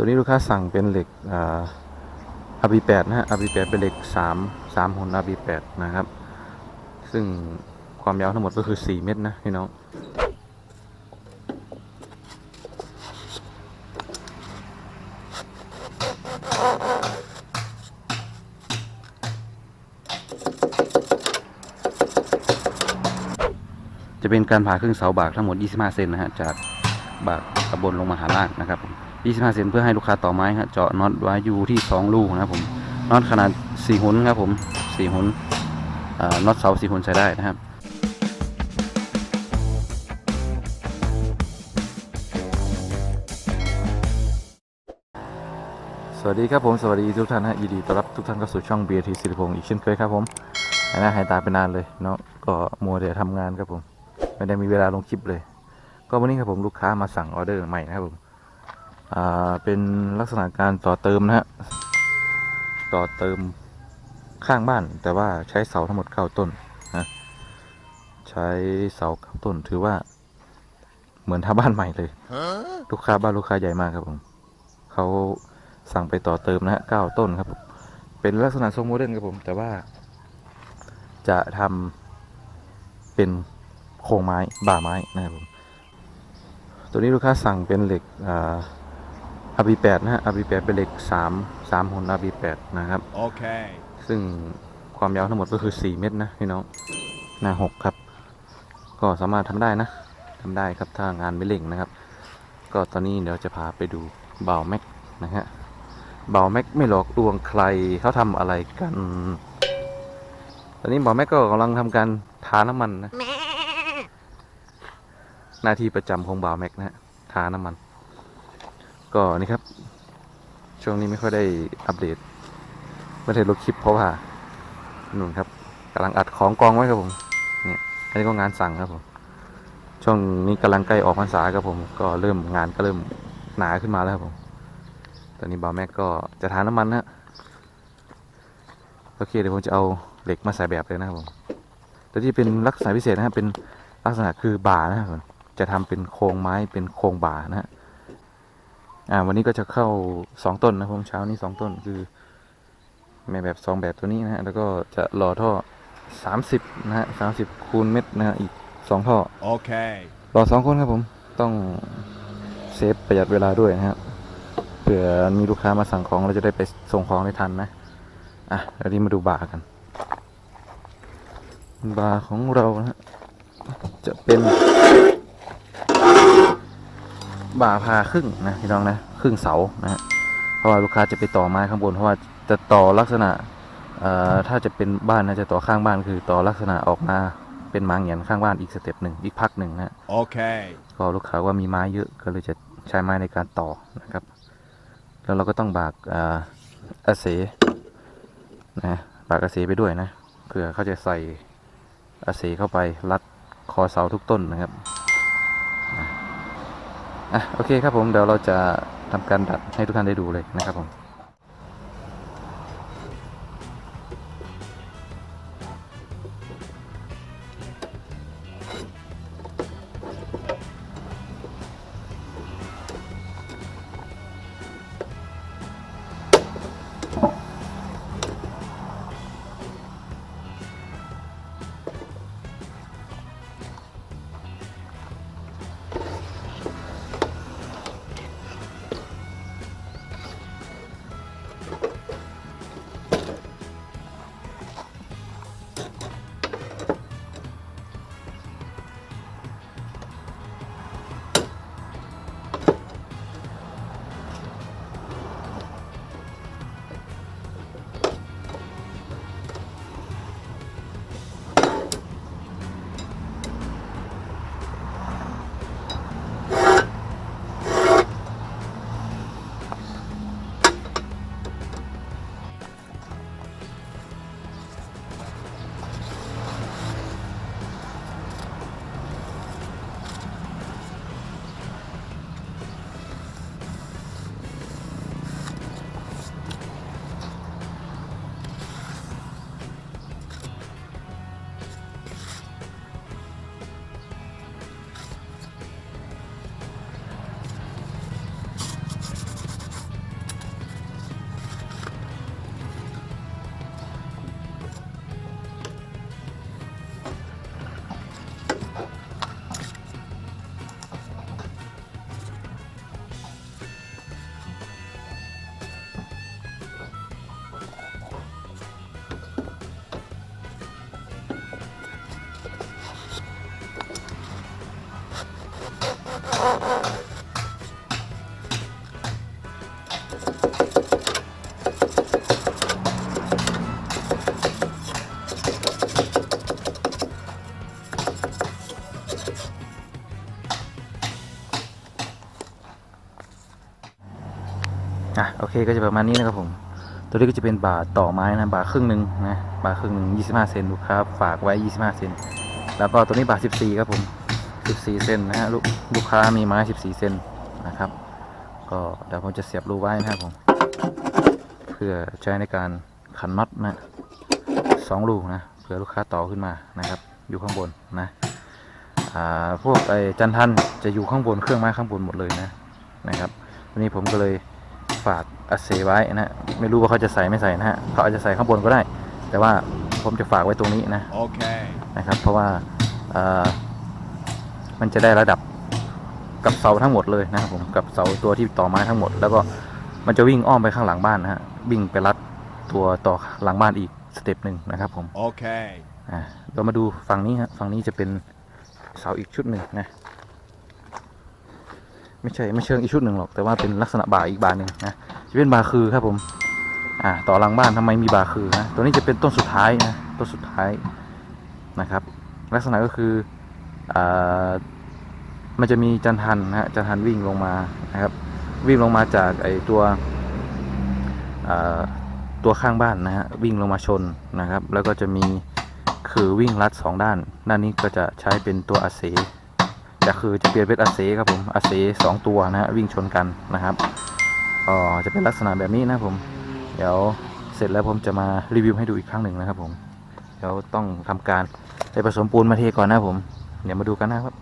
ตัวนี้ลูกค้าสั่งเป็นเหล็กอ่า RB8 นะฮะ RB8 เป็นเหล็ก3 3หุ่น RB8 นะครับ ซึ่งความยาวทั้งหมดก็คือ4เมตรนะพี่น้องจะเป็นการผ่าครึ่งเสาบากทั้งหมด 25 เซนนะฮะ จากบากตะบนลงมาหาล่างนะครับผม 25 เซนเพื่อให้ลูกค้าต่อไม้ฮะเจาะน็อตไว้อยู่ที่ 2 ลูกนะครับผมน็อตขนาด 4หุนครับผม4หุนน็อตเสา4หุนใช้ได้นะครับสวัสดีครับผมสวัสดีทุกท่านฮะยินดีต้อนรับทุกท่านเข้าสู่ช่อง BT สิริพงศ์อีกเช่นเคยครับผมหายหน้าหายตาไปนานเลยเนาะก็มัวแต่ทำงานครับผม ไม่ได้มีเวลาลงคลิปเลย ก็วันนี้ครับผมลูกค้ามาสั่งออเดอร์ใหม่นะครับผม อ่าเป็นลักษณะการต่อเติมนะฮะต่อเติมข้างบ้าน แต่ว่าใช้เสาทั้งหมดเก้าต้นนะใช้เสาเก้าต้นถือว่า เหมือนทำบ้านใหม่เลยลูกค้าบ้านลูกค้าใหญ่มากครับผมเขาสั่งไปต่อเติมนะฮะเก้าต้นครับผมเป็นลักษณะทรงโมเดิร์นครับผม แต่ว่า จะทำเป็นโครงไม้บ่าไม้นะครับผมตัวนี้ลูกค้าสั่งเป็นเหล็กอ่า RB8 นะฮะ RB8 เป็นเหล็ก3 3หุ่น RB8 นะครับ Okay. ซึ่งความยาวทั้งหมดก็คือ4เมตรนะพี่น้องหน้า6ครับ ก็สามารถทำได้นะทำได้ครับถ้างานไม่เร่งนะครับ ก็ตอนนี้เดี๋ยวจะพาไปดูเบาแม็กนะฮะเบาแม็กไม่หลอกลวงใครเขาทำอะไรกัน ตอนนี้เบาแม็กก็กำลังทำการทาน้ำมันนะหน้าที่ประจำของเบาแม็กนะฮะทาน้ำมัน ก็นี่ครับ ช่วงนี้ไม่ค่อยได้อัปเดตไม่ได้ลงคลิปเพราะว่านู่นครับกำลังอัดของกองไว้ครับผมเนี่ยอันนี้ก็งานสั่งครับผมช่วงนี้กำลังใกล้ออกพรรษาครับผม ก็เริ่มงานก็เริ่มหนาขึ้นมาแล้วครับผม ตอนนี้บ่าวแม็กก็จะทาน้ำมันนะโอเคเดี๋ยวผมจะเอาเหล็กมาใส่แบบเลยนะครับผมแต่ที่เป็นลักษณะพิเศษนะครับเป็นลักษณะคือบ่านะครับผมจะทำเป็นโครงไม้เป็นโครงบ่านะฮะ อ่า วันนี้ก็จะเข้าสองต้นนะครับผมเช้านี้สองต้นคือแม่แบบสองแบบตัวนี้นะฮะแล้วก็จะรอท่อสามสิบนะฮะสามสิบคูณเม็ดนะฮะอีกสองท่อ Okay. รอสองคนครับผมต้องเซฟประหยัดเวลาด้วยนะครับเผื่อมีลูกค้ามาสั่งของเราจะได้ไปส่งของได้ทันนะอะเดี๋ยวนี้มาดูบาร์กันบาร์ของเรานะฮะจะเป็น บาร์พาครึ่งนะพี่น้องนะครึ่งเสานะฮะเพราะว่าลูกค้าจะไปต่อไม้ข้างบนเพราะว่าจะต่อลักษณะเอ่อถ้าจะเป็นบ้านนะจะต่อข้างบ้านคือต่อลักษณะออกมาเป็นมาเหงียนข้างบ้านอีกสเต็ปหนึ่งอีกพักหนึ่งนะฮะ Okay. ก็ลูกค้าว่ามีไม้เยอะก็เลยจะใช้ไม้ในการต่อนะครับ แล้วเราก็ต้องบากอ่าอาเสนะบากอาเสไปด้วยนะเผื่อเขาจะใส่อาเสเข้าไปรัดคอเสาทุกต้นนะครับอะ อะโอเคครับผมเดี๋ยวเราจะทำการดัดให้ทุกท่านได้ดูเลยนะครับผม ก็จะประมาณนี้นะครับผม ตัวนี้ก็จะเป็นบาทต่อไม้นะ บาทครึ่งหนึ่งนะ บาทครึ่งหนึ่ง25เซนลูกค้าฝากไว้25เซน แล้วก็ตัวนี้บาท14ครับผม14เซนนะฮะลูกลูกค้ามีไม้14เซนนะครับ ก็เดี๋ยวผมจะเสียบรูไว้นะครับผม เพื่อใช้ในการขันน็อตนะสองลูกนะเผื่อลูกค้าต่อขึ้นมานะครับ อยู่ข้างบนนะพวกไอ้จันทันจะอยู่ข้างบนเครื่องไม้ข้างบนหมดเลยนะนะครับวันนี้ผมก็เลย ฝากอาเซไว้นะไม่รู้ว่าเขาจะใส่ไม่ใส่นะฮะเขาอาจจะใส่ข้างบนก็ได้ แต่ว่าผมจะฝากไว้ตรงนี้นะ Okay. นะครับ เพราะว่าเอ่อมันจะได้ระดับกับเสาทั้งหมดเลยนะครับผมกับเสาตัวที่ต่อไม้ทั้งหมด แล้วก็มันจะวิ่งอ้อมไปข้างหลังบ้านนะฮะวิ่งไปรัดตัวต่อหลังบ้านอีกสเต็ปหนึ่งนะครับผม Okay. อ่าเรามาดูฝั่งนี้ฮะฝั่งนี้จะเป็นเสาอีกชุดหนึ่งนะ ไม่ใช่ไม่เชิงอีกชุดหนึ่งหรอก แต่ว่าเป็นลักษณะบาอีกบาหนึ่งนะจะเป็นบาคือครับผมอ่าต่อหลังบ้านทำไมมีบาคือนะตัวนี้จะเป็นต้นสุดท้ายนะต้นสุดท้ายนะครับ ลักษณะก็คืออ่ามันจะมีจันทันนะฮะจันทันวิ่งลงมานะครับ วิ่งลงมาจากไอตัวอ่าตัวข้างบ้านนะฮะวิ่งลงมาชนนะครับ แล้วก็จะมีคือวิ่งลัดสองด้าน ด้านนี้ก็จะใช้เป็นตัวอาเส จะคือจะเปลี่ยนเป็นอาเซครับผมอาเสสองตัวนะฮะวิ่งชนกันนะครับก็จะเป็นลักษณะแบบนี้นะผม เดี๋ยวเสร็จแล้วผมจะมารีวิวให้ดูอีกครั้งหนึ่งนะครับผม เดี๋ยวต้องทำการไปผสมปูนมาเทก่อนนะผม เดี๋ยวมาดูกันนะครับ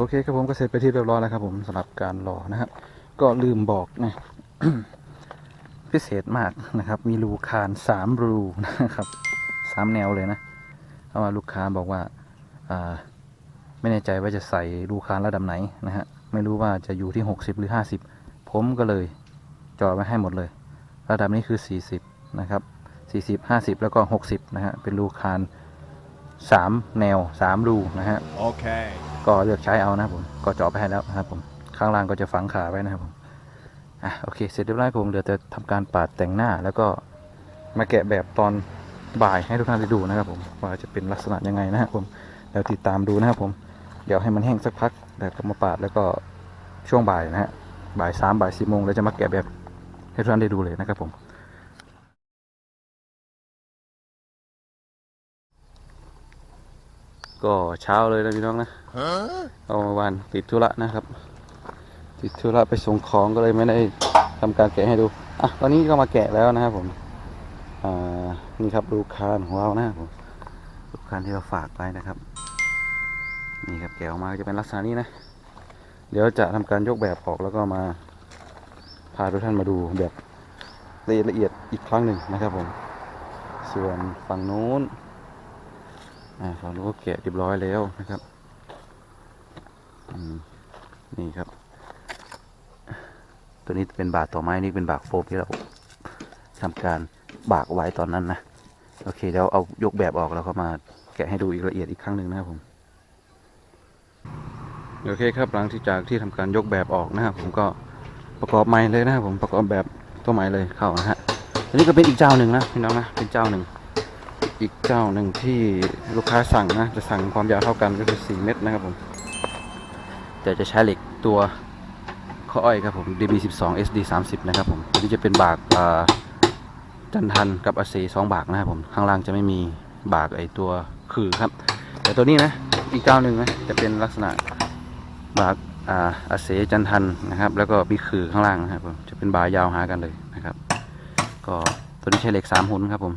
โอเคครับผมก็เสร็จไปที่เรียบร้อยแล้วครับผมสำหรับการรอนะครับ ก็ลืมบอกนะพิเศษมากนะครับ มีรูคานสามรูนะครับสามแนวเลยนะเพราะว่าลูกค้าบอกว่าไม่แน่ใจว่าจะใส่รูคานระดับไหนนะฮะไม่รู้ว่าจะอยู่ที่ 60 หรือ 50 ผมก็เลยจอดไว้ให้หมดเลย ระดับนี้คือ 40 นะครับ 40 50 แล้วก็ 60 นะฮะเป็นรูคาน 3 แนว 3 รูนะฮะ Okay. ก็เลือกใช้เอานะครับผมก็เจาะไปให้แล้วนะครับผมข้างล่างก็จะฝังขาไว้นะครับผมอะโอเคเสร็จเรียบร้อยผมเหลือแต่ทำการปาดแต่งหน้าแล้วก็มาแกะแบบตอนบ่ายให้ทุกท่านได้ดูนะครับผมว่าจะเป็นลักษณะยังไงนะครับผมเดี๋ยวติดตามดูนะครับผมเดี๋ยวให้มันแห้งสักพักแล้วก็มาปาดแล้วก็ช่วงบ่ายนะฮะบ่ายสามบ่ายสี่โมงเราจะมาแกะแบบให้ทุกท่านได้ดูเลยนะครับผม ก็เช้าเลยนะพี่น้องนะ Huh? เอามาวันติดธุระนะครับ ติดธุระไปส่งของก็เลยไม่ได้ทำการแกะให้ดูอะตอนนี้ก็มาแกะแล้วนะครับผมอ่านี่ครับลูกค้านของเรานะครับผมลูกค้านที่เราฝากไปนะครับ นี่ครับแกะออกมาก็จะเป็นลักษณะนี้นะ เดี๋ยวจะทำการยกแบบออกแล้วก็มาพาทุกท่านมาดูแบบละเอียดละเอียดอีกครั้งหนึ่งนะครับผม ส่วนฝั่งนู้น อ่าฝั่งนู้นก็แกะเรียบร้อยแล้วนะครับนี่ครับ ตัวนี้เป็นบาทต่อไม้นี่เป็นบากโฟมที่เราทำการบากไว้ตอนนั้นนะโอเคเดี๋ยวเอายกแบบออกแล้วก็มาแกะให้ดูอีกละเอียดอีกครั้งหนึ่งนะครับผมโอเคครับหลังที่จากที่ทำการยกแบบออกนะครับผมก็ประกอบใหม่เลยนะครับผมประกอบแบบตัวใหม่เลยเข้านะฮะอันนี้ก็เป็นอีกเจ้าหนึ่งนะพี่น้องนะเป็นเจ้าหนึ่ง อีกเจ้าหนึ่งที่ลูกค้าสั่งนะ จะสั่งความยาวเท่ากันก็คือ 4 เมตรนะครับผมแต่จะใช้เหล็กตัวข้ออ้อยครับผม DB12 SD 30นะครับผมตัวนี้จะเป็นบากจันทันกับอาเซสองบากนะครับผมข้างล่างจะไม่มีบากไอตัวคือครับ แต่ตัวนี้นะอีกเจ้าหนึ่งนะจะเป็นลักษณะบากอาอาเสจันทันนะครับ แล้วก็มีคือข้างล่างนะครับผมจะเป็นบายาวหากันเลยนะครับ ก็ตัวนี้ใช้เหล็กสามหุ่นครับผม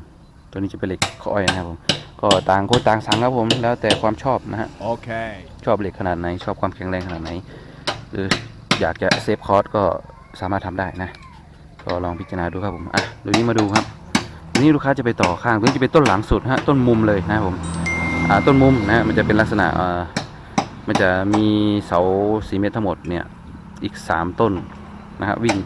ตัวนี้จะเป็นเหล็กข้ออ้อยนะครับผมก็ต่างคนต่างสั่งครับผมแล้วแต่ความชอบนะฮะ Okay. ชอบเหล็กขนาดไหน ชอบความแข็งแรงขนาดไหนหรืออยากจะเซฟคอร์สก็สามารถทำได้นะ ก็ลองพิจารณาดูครับผมอะเดี๋ยวนี้มาดูครับอันนี้ลูกค้าจะไปต่อข้างตัวนี้จะเป็นต้นหลังสุดฮะต้นมุมเลยนะครับผมอ่าต้นมุมนะฮะมันจะเป็นลักษณะอ่ามันจะมีเสาสีเมตรทั้งหมดเนี่ยอีก 3 ต้นนะครับวิ่ง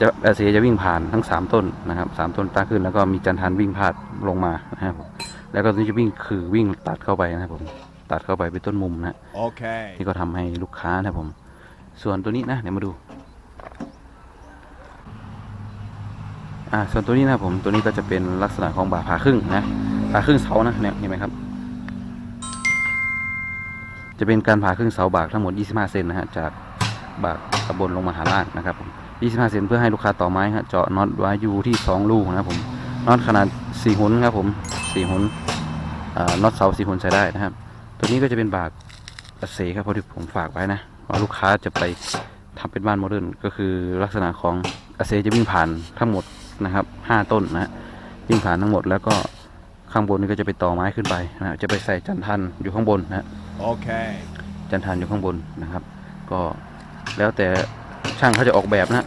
จะเอ่อเสียจะวิ่งผ่านทั้ง 3 ต้นนะครับสามต้นตั้งขึ้นแล้วก็มีจันทานวิ่งพาดลงมานะครับผมแล้วก็ตัวนี้จะวิ่งคือวิ่งตัดเข้าไปนะครับผมตัดเข้าไปเป็นต้นมุมนะ Okay. นี่ก็ทำให้ลูกค้านะครับผม ส่วนตัวนี้นะเดี๋ยวมาดูอ่าส่วนตัวนี้นะครับผมตัวนี้ก็จะเป็นลักษณะของบาผ่าครึ่งนะผ่าครึ่งเสานะเนี่ยเห็นไหมครับ จะเป็นการผ่าครึ่งเสาบากทั้งหมด 25 เซนนะฮะจากบากกระบนลงมาหาล่างนะครับผม 25 เซนเพื่อให้ลูกค้าต่อไม้ฮะเจาะน็อตไว้อยู่ที่ 2 ลูกนะครับผมน็อตขนาด 4หุนครับผม4หุนอ่าน็อตเสา4หุนใช้ได้นะครับ ตัวนี้ก็จะเป็นบากอาเซครับเพราะที่ผมฝากไว้นะว่าลูกค้าจะไปทำเป็นบ้านโมเดิร์นก็คือลักษณะของอาเซจะวิ่งผ่านทั้งหมดนะครับ5ต้นนะฮะวิ่งผ่านทั้งหมดแล้วก็ข้างบนนี่ก็จะไปต่อไม้ขึ้นไปนะฮะจะไปใส่จันทันอยู่ข้างบนนะฮะ Okay. จันทานอยู่ข้างบนนะครับ ก็แล้วแต่ ช่างเขาจะออกแบบนะ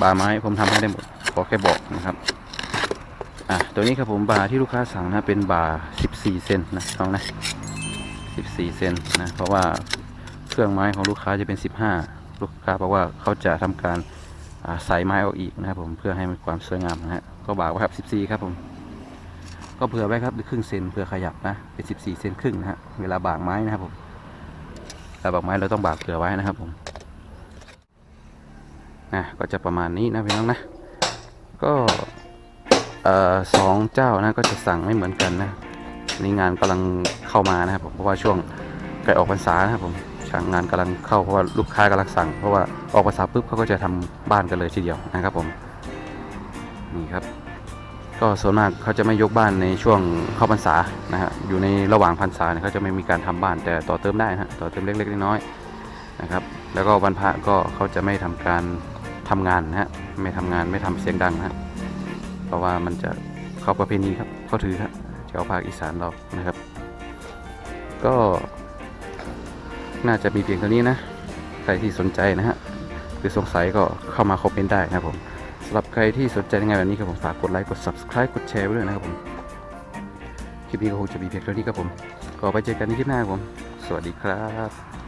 บาไม้ผมทำให้ได้หมดขอแค่บอกนะครับอะตัวนี้ครับผมบาที่ลูกค้าสั่งนะเป็นบา14 เซนนะน้องนะ14 เซนนะเพราะว่าเครื่องไม้ของลูกค้าจะเป็น 15 ลูกค้าบอกว่าเขาจะทำการใส่ไม้ออกอีกนะครับผมเพื่อให้มีความสวยงามนะฮะก็บาไว้ครับ14 ครับผม ก็เผื่อไว้ครับครึ่งเซนเผื่อขยับนะเป็น 14 เซนครึ่งนะฮะเวลาบากไม้นะครับผมแต่บากไม้เราต้องบากเผื่อไว้นะครับผม นะก็จะประมาณนี้นะพี่น้องนะ ก็เอ่อสองเจ้านะก็จะสั่งไม่เหมือนกันนะนี่งานกำลังเข้ามานะครับผมเพราะว่าช่วงใกล้ออกพรรษานะครับผมช่างงานกำลังเข้าเพราะว่าลูกค้ากำลังสั่ง เพราะว่าออกพรรษาปุ๊บเขาก็จะทำบ้านกันเลยทีเดียวนะครับผมนี่ครับ ก็ส่วนมากเขาจะไม่ยกบ้านในช่วงเข้าพรรษานะฮะอยู่ในระหว่างพรรษาเนี่ยเขาจะไม่มีการทำบ้านแต่ต่อเติมได้นะต่อเติมเล็กๆน้อยๆนะครับ แล้วก็วันพระก็เขาจะไม่ทำการ ทำงานนะฮะไม่ทำงานไม่ทำเสียงดังนะฮะเพราะว่ามันจะเข้าประเพณีครับเขาถือครับชาวภาคอีสานเรานะครับ ก็น่าจะมีเพียงเท่านี้นะ ใครที่สนใจนะฮะหรือสงสัยก็เข้ามาคอมเมนต์ได้นะครับผมสำหรับใครที่สนใจในงานแบบนี้ครับผมฝากกดไลค์กด subscribe กดแชร์ไว้ด้วยนะครับผมคลิปนี้ก็คงจะมีเพียงเท่านี้ครับผมก็ไปเจอกันในคลิปหน้าครับผม สวัสดีครับ